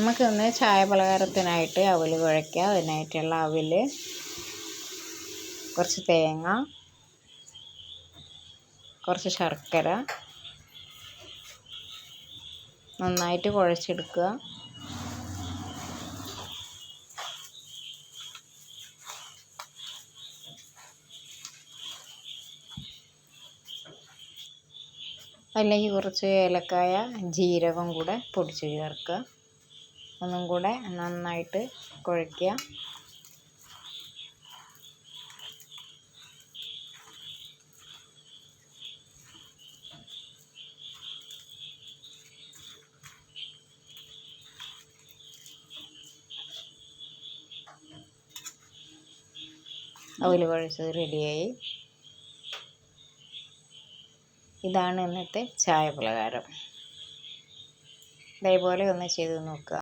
നമുക്കൊന്ന് ചായ പലഹാരത്തിനായിട്ട് അവൽ കുഴയ്ക്കുക അതിനായിട്ടുള്ള അവൽ കുറച്ച് തേങ്ങ കുറച്ച് ശർക്കര നന്നായിട്ട് കുഴച്ചെടുക്കുക. അല്ലെങ്കിൽ കുറച്ച് ഏലക്കായ ജീരകം കൂടെ പൊടിച്ച് ചേർക്കുക. ഒന്നും കൂടെ നന്നായിട്ട് കുഴയ്ക്കുക. അവൽ കുഴച്ചത് റെഡിയായി. ഇതാണ് ഇന്നത്തെ ചായ പലഹാരം ഇതേപോലെ ഒന്ന് ചെയ്ത് നോക്കുക.